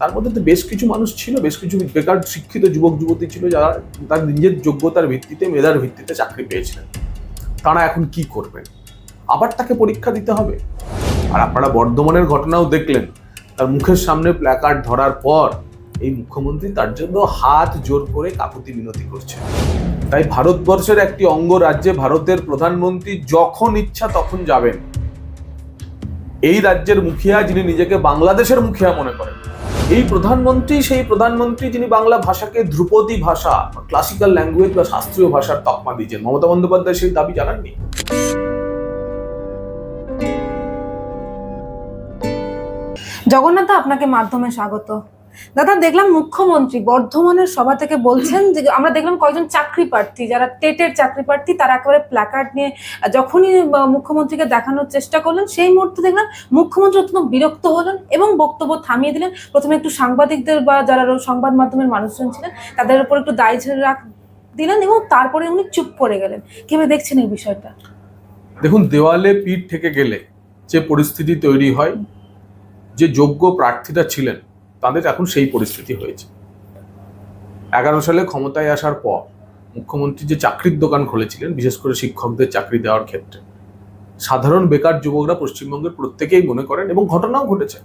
তার মধ্যে তো বেশ কিছু মানুষ ছিল, বেশ কিছু বেকার শিক্ষিত যুবক, যুবতী ছিল যারা তার নিজের যোগ্যতার ভিত্তিতে, মেধার ভিত্তিতে চাকরি পেয়েছিলেন। তারা এখন কি করবেন আবার তাকে পরীক্ষা দিতে হবে। আর আপনারা বর্ধমানের ঘটনাও দেখলেন। তার মুখের সামনে প্ল্যাকার্ড ধরার পর এই মুখ্যমন্ত্রী তার জন্য হাত জোর করে কাকুতি মিনতি করছেন। তাই ভারতবর্ষের একটি অঙ্গ রাজ্যে ভারতের প্রধানমন্ত্রী যখন ইচ্ছা তখন যাবেন। এই রাজ্যের মুখিয়া যিনি নিজেকে বাংলাদেশের মুখিয়া মনে করেন। এই প্রধানমন্ত্রী, সেই প্রধানমন্ত্রী যিনি বাংলা ভাষাকে ধ্রুপদী ভাষা ক্লাসিক্যাল ল্যাঙ্গুয়েজ বা শাস্ত্রীয় ভাষার তকমা দিয়েছেন। মমতা বন্দ্যোপাধ্যায় সেই দাবি জানাননি? জগন্নাথ, আপনাকে মাধ্যমে স্বাগত। দাদা, দেখলাম মুখ্যমন্ত্রী বর্ধমানের সভা থেকে বলছেন যে আমরা দেখলাম কয়েকজন চাকরি প্রার্থী, যারা টেটের চাকরি প্রার্থী, তারা একেবারে প্ল্যাকার্ড নিয়ে যখনই মুখ্যমন্ত্রীকে দেখানোর চেষ্টা করলেন, সেই মুহূর্তে দেখলাম মুখ্যমন্ত্রী অত্যন্ত বিরক্ত হলেন এবং বক্তব্য থামিয়ে দিলেন। প্রথমে একটু সাংবাদিকদের বা যারা সংবাদ মাধ্যমের মানুষজন ছিলেন, তাদের উপর একটু দায় ছেড়ে রাখ দিলেন এবং তারপরে উনি চুপ করে গেলেন। কীভাবে দেখছেন এই বিষয়টা? দেখুন, দেওয়ালে পিঠ থেকে গেলে যে পরিস্থিতি তৈরি হয়, যে যোগ্য প্রার্থীরা ছিলেন তাদের এখন সেই পরিস্থিতি হয়েছে। এগারো সালে ক্ষমতায় আসার পর মুখ্যমন্ত্রী যে চাকরির দোকান খুলেছিলেন, বিশেষ করে শিক্ষকদের চাকরি দেওয়ার ক্ষেত্রে, সাধারণ বেকার যুবকরা পশ্চিমবঙ্গের প্রত্যেকেই মনে করেন এবং ঘটনাও ঘটেছে।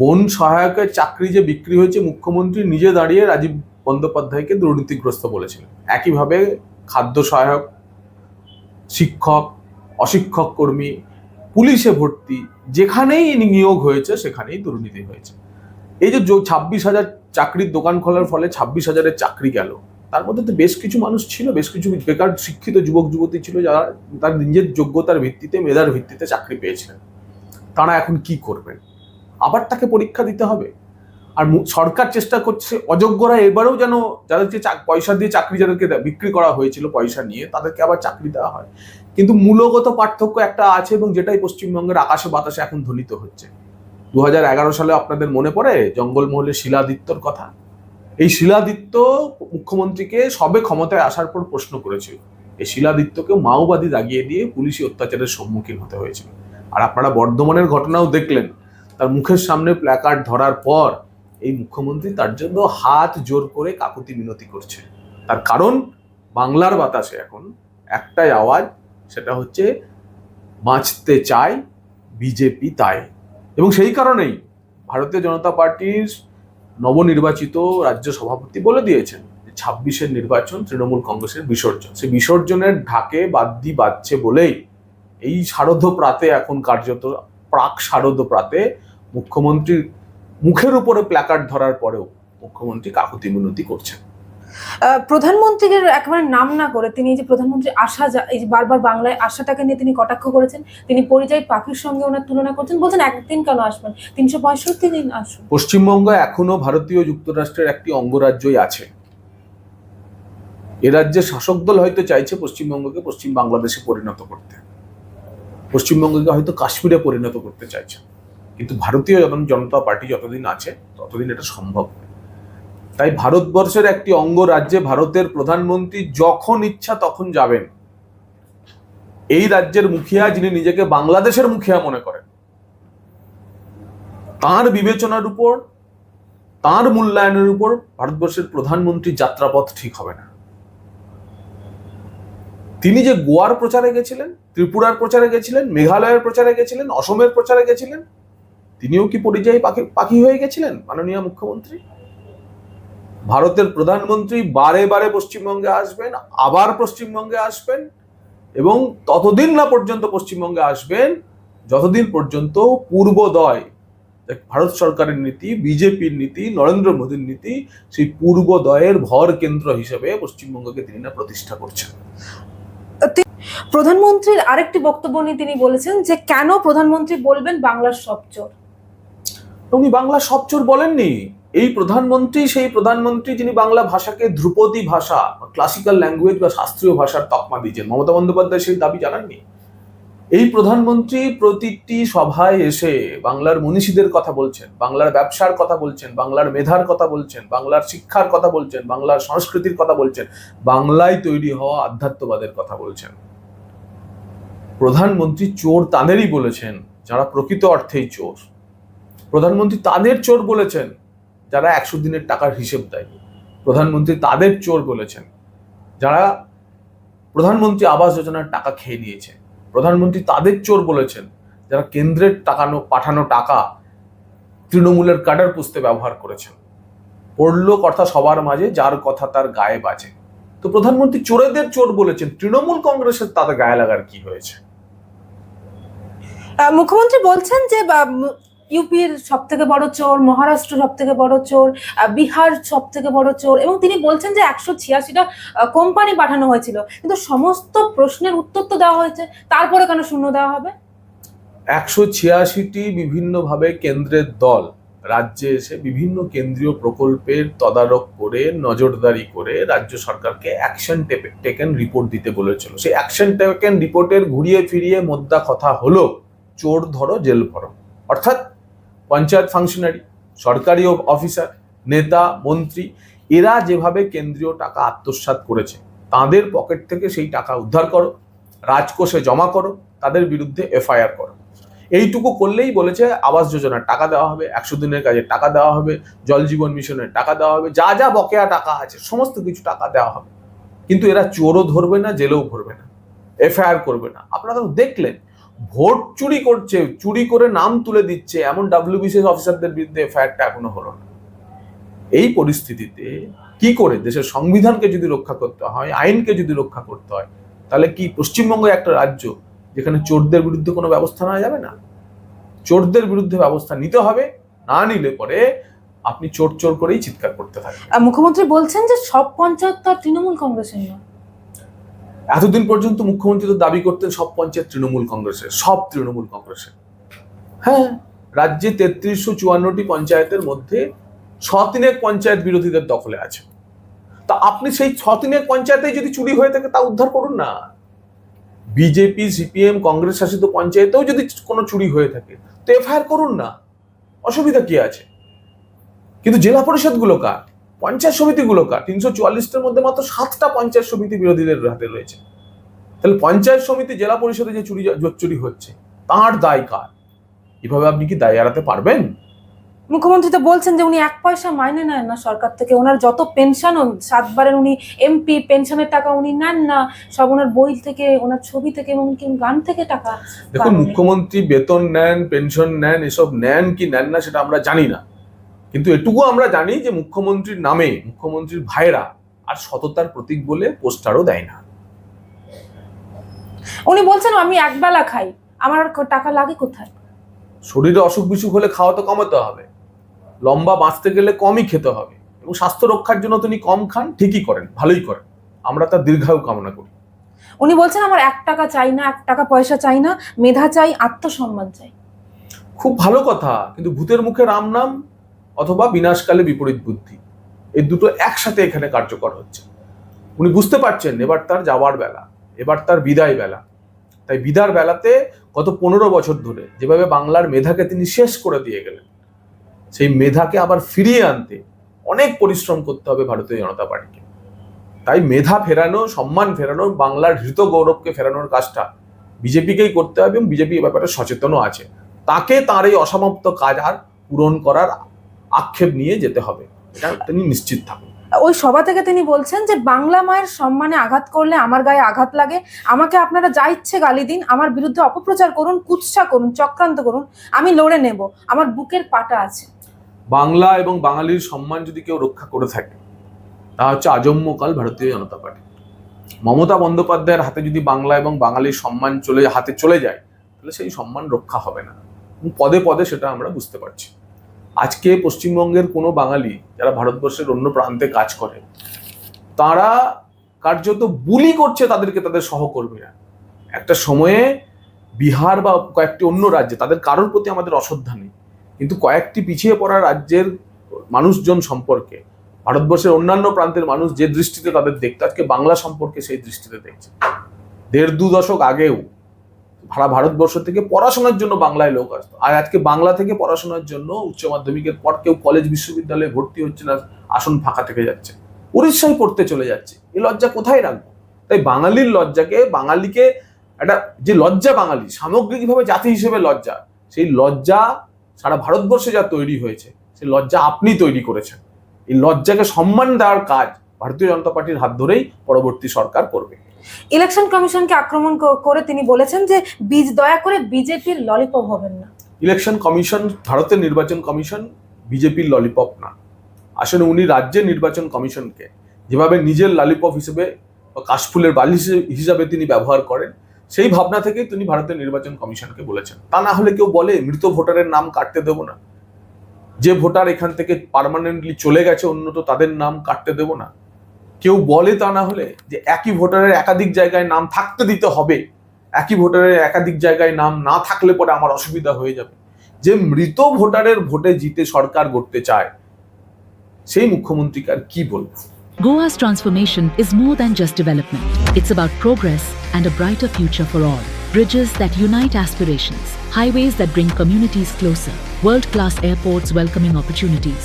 বন সহায়কের চাকরি যে বিক্রি হয়েছে, মুখ্যমন্ত্রী নিজে দাঁড়িয়ে রাজীব বন্দ্যোপাধ্যায়কে দুর্নীতিগ্রস্ত বলেছিলেন। একইভাবে খাদ্য সহায়ক, শিক্ষক, অশিক্ষক কর্মী, পুলিশে ভর্তি, যেখানেই নিয়োগ হয়েছে, সেখানেই দুর্নীতি হয়েছে। এই যে ছাব্বিশ হাজার চাকরির দোকান খোলার ফলে ছাব্বিশ হাজারের চাকরি গেল। তার মধ্যে তো বেশ কিছু মানুষ ছিল, বেশ কিছু বেকার শিক্ষিত যুবক, যুবতী ছিল যারা তার নিজের যোগ্যতার ভিত্তিতে, মেধার ভিত্তিতে চাকরি পেয়েছিলেন। তারা এখন কি করবেন? আবার তাকে পরীক্ষা দিতে হবে। আর সরকার চেষ্টা করছে, অযোগ্যরা এবারেও যেন যাদেরকে পয়সা দিয়ে চাকরি যাদেরকে বিক্রি করা হয়েছিল পয়সা নিয়ে, তাদেরকে আবার চাকরি দেওয়া হয়। কিন্তু মূলগত পার্থক্য একটা আছে এবং যেটাই পশ্চিমবঙ্গের আকাশে বাতাসে এখন ধ্বনিত হচ্ছে। দু হাজার এগারো সালে আপনাদের মনে পড়ে জঙ্গলমহলের শিলাদিত্যর কথা? এই শিলাদিত্য মুখ্যমন্ত্রীকে সবে ক্ষমতায় আসার পর প্রশ্ন করেছিল। এই শিলাদিত্যকে মাওবাদী দাগিয়ে দিয়ে পুলিশি অত্যাচারের সম্মুখীন হতে হয়েছিল। আর আপনারা বর্ধমানের ঘটনাও দেখলেন। তার মুখের সামনে প্ল্যাকার্ড ধরার পর এই মুখ্যমন্ত্রী তার জন্য হাত জোর করে কাকুতি মিনতি করছে তার কারণ বাংলার বাতাসে এখন একটাই আওয়াজ, সেটা হচ্ছে, বাঁচতে চায় বিজেপি তাই। এবং সেই কারণেই ভারতীয় জনতা পার্টির নবনির্বাচিত রাজ্য সভাপতি বলে দিয়েছেন ছাব্বিশের নির্বাচন তৃণমূল কংগ্রেসের বিসর্জন। সেই বিসর্জনের ঢাকে বাদ্যি বাজছে বলেই এই শারদ প্রাতে এখন কার্যত প্রাক শারদ প্রাতে মুখ্যমন্ত্রীর মুখের উপরে প্ল্যাকার্ড ধরার পরেও মুখ্যমন্ত্রী কাকুতি মিনতি করছেন। প্রধানমন্ত্রীর একেবারে নাম না করে তিনি যে প্রধানমন্ত্রী আশা এই যে বারবার বাংলায় আশাটাকে নিয়ে তিনি কটাক্ষ করেছেন, তিনি পরিযায়ী পাখির সঙ্গে ওনার তুলনা করছেন, বলছেন একদিন কেন আসবেন? তিনশো পঁয়ষট্টি দিন আসুন। পশ্চিমবঙ্গ এখনও ভারতীয় যুক্তরাষ্ট্রের একটি অঙ্গরাজ্যই আছে। এ রাজ্যের শাসক দল হয়তো চাইছে পশ্চিমবঙ্গকে পশ্চিম বাংলাদেশে পরিণত করতে। পশ্চিমবঙ্গকে হয়তো কাশ্মীরে পরিণত করতে চাইছে। কিন্তু ভারতীয় জনতা পার্টি যতদিন আছে, ততদিন এটা সম্ভব। নয়। তাই ভারতবর্ষের একটি অঙ্গরাজ্যে ভারতের প্রধানমন্ত্রী যখন ইচ্ছা তখন যাবেন। এই রাজ্যের মুখিয়া যিনি নিজেকে বাংলাদেশের মুখিয়া মনে করেন, তার বিবেচনার উপর, তার মূল্যায়নের উপর ভারতবর্ষের প্রধানমন্ত্রীর যাত্রাপথ ঠিক হবে না। তিনি যে গোয়ার প্রচারে গেছিলেন, ত্রিপুরার প্রচারে গেছিলেন, মেঘালয়ের প্রচারে গেছিলেন, অসমের প্রচারে গেছিলেন, তিনিও কি পরিযায়ী পাখি পাখি হয়ে গেছিলেন, মাননীয় মুখ্যমন্ত্রী? ভারতের প্রধানমন্ত্রী বারে বারে পশ্চিমবঙ্গে আসবেন আবার পশ্চিমবঙ্গে আসবেন এবং ততদিন না পর্যন্ত পশ্চিমবঙ্গে আসবেন যতদিন পর্যন্ত পূর্বোদয় ভারত সরকারের নীতি বিজেপির নীতি নরেন্দ্র মোদীর নীতি সেই পূর্বোদয়ের ভর কেন্দ্র হিসেবে পশ্চিমবঙ্গকে তিনি না প্রতিষ্ঠা করছেন। প্রধানমন্ত্রীর আরেকটি বক্তব্য নিয়ে তিনি বলেছেন যে কেন প্রধানমন্ত্রী বলবেন বাংলার সব চোর? উনি বাংলা সবচোর বলেননি। এই প্রধানমন্ত্রী, সেই প্রধানমন্ত্রী যিনি বাংলা ভাষাকে ধ্রুপদী ভাষা ক্লাসিক্যাল ল্যাঙ্গুয়েজ বা শাস্ত্রীয় ভাষার তকমা দিয়েছেন। মমতা বন্দ্যোপাধ্যায় সেই দাবি জানাননি। এই প্রধানমন্ত্রী প্রতিটি সভায় এসে বাংলার মনীষীদের কথা বলছেন, বাংলার ব্যবসার কথা বলছেন, বাংলার মেধার কথা বলছেন, বাংলার শিক্ষার কথা বলছেন, বাংলার সংস্কৃতির কথা বলছেন, বাংলায় তৈরি হওয়া আধ্যাত্মবাদের কথা বলছেন। প্রধানমন্ত্রী চোর তাদেরই বলেছেন, যারা প্রকৃত অর্থেই চোর। প্রধানমন্ত্রী তাদের চোর বলেছেন যারা একশো দিনের টাকার হিসেব দেয়। প্রধানমন্ত্রী তাদের চোর বলেছেন। যারা প্রধানমন্ত্রী আবাস যোজনার টাকা খেয়ে নিয়েছে, প্রধানমন্ত্রী তাদের চোর বলেছেন, যারা কেন্দ্রের টাকানো, পাঠানো টাকা তৃণমূলের কাডার পুষতে ব্যবহার করেছেন। পড়ল কথা সবার মাঝে, যার কথা তার গায়ে বাজে। তো প্রধানমন্ত্রী চোরেদের চোর বলেছেন, তৃণমূল কংগ্রেসের তাদের গায়ে লাগার কি হয়েছে? মুখ্যমন্ত্রী বলছেন যে ইউপির সব থেকে বড় চোর, মহারাষ্ট্র সব থেকে বড় চোর বিহার সব থেকে বড় চোর এবং তিনি বলছেন যে একশো ছিয়াশিটা কোম্পানি পাঠানো হয়েছিল। কিন্তু সমস্ত প্রশ্নের উত্তর তো দেওয়া হয়েছে, তারপরে কেন শূন্য দেওয়া হবে? একশো ছিয়াশিটি বিভিন্নভাবে কেন্দ্রের দল, রাজ্যে এসে বিভিন্ন কেন্দ্রীয় প্রকল্পের তদারক করে, নজরদারি করে রাজ্য সরকারকে অ্যাকশন টেকেন রিপোর্ট দিতে বলেছিল। সেই অ্যাকশন টেকেন রিপোর্টের ঘুরিয়ে ফিরিয়ে মোদ্দা কথা হলো, চোর ধরো, জেল ভরো। অর্থাৎ পঞ্চায়েত ফাংশনারি সরকারি অফিসার নেতা, মন্ত্রী, এরা যেভাবে কেন্দ্রীয় টাকা আত্মসাৎ করেছে, তাদের পকেট থেকে সেই টাকা উদ্ধার করো, রাজকোষে জমা করো, তাদের বিরুদ্ধে এফআইআর করো। এইটুকু করলেই বলেছে আবাস যোজনার টাকা দেওয়া হবে, একশো দিনের কাজে টাকা দেওয়া হবে, জল জীবন মিশনের টাকা দেওয়া হবে, যা যা বকেয়া টাকা আছে, সমস্ত কিছু টাকা দেওয়া হবে। কিন্তু এরা চোরও ধরবে না, জেলেও ভরবে না এফআইআর করবে না। আপনারা তো দেখলেন ভোট চুরি করছে, চুরি করে নাম তুলে দিচ্ছে এমন ডাব্লিউবিসিএস অফিসারদের বিরুদ্ধে এফআইআরটা এখনও হলো না। এই পরিস্থিতিতে কি করে দেশের সংবিধানকে যদি রক্ষা করতে হয়, আইনকে যদি রক্ষা করতে হয়, তাহলে কি পশ্চিমবঙ্গ একটা রাজ্য যেখানে চোরদের বিরুদ্ধে কোনো ব্যবস্থা নেওয়া যাবে না? চোরদের বিরুদ্ধে ব্যবস্থা নিতে হবে, না নিলে পরে আপনি চোর চোর করেই চিৎকার করতে থাকবেন। মুখ্যমন্ত্রী বলছেন যে সব পঞ্চায়েত তো তৃণমূল কংগ্রেসের নয়। এতদিন পর্যন্ত মুখ্যমন্ত্রী তো দাবি করতেন সব পঞ্চায়েত তৃণমূল কংগ্রেসের, সব তৃণমূল কংগ্রেসের। হ্যাঁ রাজ্যে তেত্রিশশো চুয়ান্নটি পঞ্চায়েতের মধ্যে ছতিনেক পঞ্চায়েত বিরোধীদের দখলে আছে। তা আপনি সেই ছতিনেক পঞ্চায়েতে যদি চুরি হয়ে থাকে, তা উদ্ধার করুন না। বিজেপি, সিপিএম, কংগ্রেস শাসিত পঞ্চায়েতেও যদি কোনো চুরি হয়ে থাকে, তো এফআইআর করুন না। অসুবিধা কি আছে? কিন্তু জেলা পরিষদগুলো কার? পঞ্চায়েত সমিতিগুলো কার? তিনশো চুয়াল্লিশটার মধ্যে মাত্র সাতটা পঞ্চায়েত সমিতি বিরোধীদের হাতে রয়েছে। তাহলে পঞ্চায়েত সমিতি জেলা পরিষদে যে চুরি চুরি হচ্ছে তার দায় কার? এভাবে আপনি কি দায় এড়াতে পারবেন? মুখ্যমন্ত্রী তো বলছেন যে উনি এক পয়সা মাইনে নেন না সরকার থেকে। ওনার যত পেনশন সাতবারের উনি এমপি পেনশনের টাকা উনি নেন না। সব ওনার বই থেকে ওনার ছবি থেকে এবং কি গান থেকে টাকা দেখুন মুখ্যমন্ত্রী বেতন নেন পেনশন নেন এসব নেন কি নেন না সেটা আমরা জানি না। কিন্তু এটুকু আমরা জানি যে মুখ্যমন্ত্রীর নামে মুখ্যমন্ত্রীর ভাইরা আর সততার প্রতীক বলে পোস্টারও দেয় না। উনি বলছেন আমি একবেলা খাই। আমার টাকা লাগে কোথায়? শরীরে অসুখ বিসুখ হলে খাওয়া তো কমাতে হবে। লম্বা বাঁচতে গেলে কমই খেতে হবে। এবং স্বাস্থ্য রক্ষার জন্য তিনি কম খান ঠিকই করেন ভালোই করেন। আমরা তার দীর্ঘায়ু কামনা করি। উনি বলছেন আমার এক টাকা চাই না এক টাকা পয়সা চাই না মেধা চাই আত্মসম্মান চাই। খুব ভালো কথা কিন্তু ভূতের মুখে রাম নাম অথবা বিনাশকালে বিপরীত বুদ্ধি। এই দুটো একসাথে এখানে কার্যকর হচ্ছে। উনি বুঝতে পারছেন, এবার তার যাওয়ার বেলা, এবার তার বিদায় বেলা। তাই বিদার বেলাতে গত পনেরো বছর ধরে যেভাবে বাংলার মেধাকে তিনি শেষ করে দিয়ে গেলেন, সেই মেধাকে আবার ফিরিয়ে আনতে অনেক পরিশ্রম করতে হবে ভারতীয় জনতা পার্টিকে। তাই মেধা ফেরানো, সম্মান ফেরানো, বাংলার হৃত গৌরবকে ফেরানোর কাজটা বিজেপিকেই করতে হবে এবং বিজেপি এ ব্যাপারে সচেতনও আছে। তাকে তার এই অসমাপ্ত কাজ আর পূরণ করার আক্ষেপ নিয়ে যেতে হবে। এটা তিনি নিশ্চিত থাকুন। ওই সভা থেকে তিনি বলছেন যে বাংলা মায়ের সম্মানে আঘাত করলে আমার গায়ে আঘাত লাগে আমাকে আপনারা যা ইচ্ছে গালি দিন আমার বিরুদ্ধে অপপ্রচার করুন কুৎসা করুন চক্রান্ত করুন আমি লড়ে নেব আমার বুকের পাটা আছে। বাংলা এবং বাঙালির সম্মান যদি কেউ রক্ষা করে থাকে তা হচ্ছে আজম্মকাল ভারতীয় জনতা পার্টি। মমতা বন্দ্যোপাধ্যায়ের হাতে যদি বাংলা এবং বাঙালির সম্মান চলে হাতে চলে যায় তাহলে সেই সম্মান রক্ষা হবে না। পদে পদে সেটা আমরা বুঝতে পারছি। আজকে পশ্চিমবঙ্গের কোনো বাঙালি যারা ভারতবর্ষের অন্য প্রান্তে কাজ করে, তারা কার্যত বুলি করছে তাদেরকে তাদের সহকর্মীরা। একটা সময়ে বিহার বা কয়েকটি অন্য রাজ্যে তাদের কারোর প্রতি আমাদের অশ্রদ্ধা নেই। কিন্তু কয়েকটি পিছিয়ে পড়া রাজ্যের মানুষজন সম্পর্কে, ভারতবর্ষের অন্যান্য প্রান্তের মানুষ যে দৃষ্টিতে তাদের দেখতো, আজকে বাংলা সম্পর্কে সেই দৃষ্টিতে দেখছে। দেড় দু দশক আগেও সারা ভারতবর্ষ থেকে পড়াশোনার জন্য বাংলায় লোক আসতো। আর আজকে বাংলা থেকে পড়াশোনার জন্য উচ্চ মাধ্যমিকের পর কেউ কলেজ বিশ্ববিদ্যালয়ে ভর্তি হচ্ছে না, আসন ফাঁকা থেকে যাচ্ছে। উড়িষ্যায় পড়তে চলে যাচ্ছে। এই লজ্জা কোথায় রাখব? তাই বাঙালির লজ্জাকে, বাঙালিকে একটা যে লজ্জা বাঙালি, সামগ্রিকভাবে জাতি হিসেবে লজ্জা, সেই লজ্জা সারা ভারতবর্ষে যা তৈরি হয়েছে, সেই লজ্জা আপনি তৈরি করেছেন। এই লজ্জাকে সম্মান দেওয়ার কাজ ভারতীয় জনতা পার্টির হাত ধরেই পরবর্তী সরকার করবে। ইলেকশন কমিশনকে আক্রমণ করে তিনি বলেছেন যে বীজ দয়া করে বিজেপির ললিপপ হবেন না। ইলেকশন কমিশন, ভারতের নির্বাচন কমিশন বিজেপির ললিপপ না। আসলে উনি রাজ্যের নির্বাচন কমিশনকে যেভাবে নিজের ললিপপ হিসেবে বা কাশফুলের বালি হিসাবে তিনি ব্যবহার করেন, সেই ভাবনা থেকেই তিনি ভারতের নির্বাচন কমিশনকে বলেছেন। তা না হলে কেউ বলে, মৃত ভোটারের নাম কাটতে দেব না। যে ভোটার এখান থেকে পার্মানেন্টলি চলে গেছে অন্যত তাদের নাম কাটতে দেব না। কেউ বলে তা না হলে যে একই ভোটারের একাধিক জায়গায় নাম থাকতে দিতে হবে একই ভোটারের একাধিক জায়গায় নাম না থাকলে পরে আমার অসুবিধা হয়ে যাবে যে মৃত ভোটারের ভোটে জিতে সরকার গড়তে চায় সেই মুখ্যমন্ত্রীকে আর কি বলব Goa's transformation is more than just development. It's about progress and a brighter future for all. Bridges that unite aspirations, highways that bring communities closer, world class airports welcoming opportunities.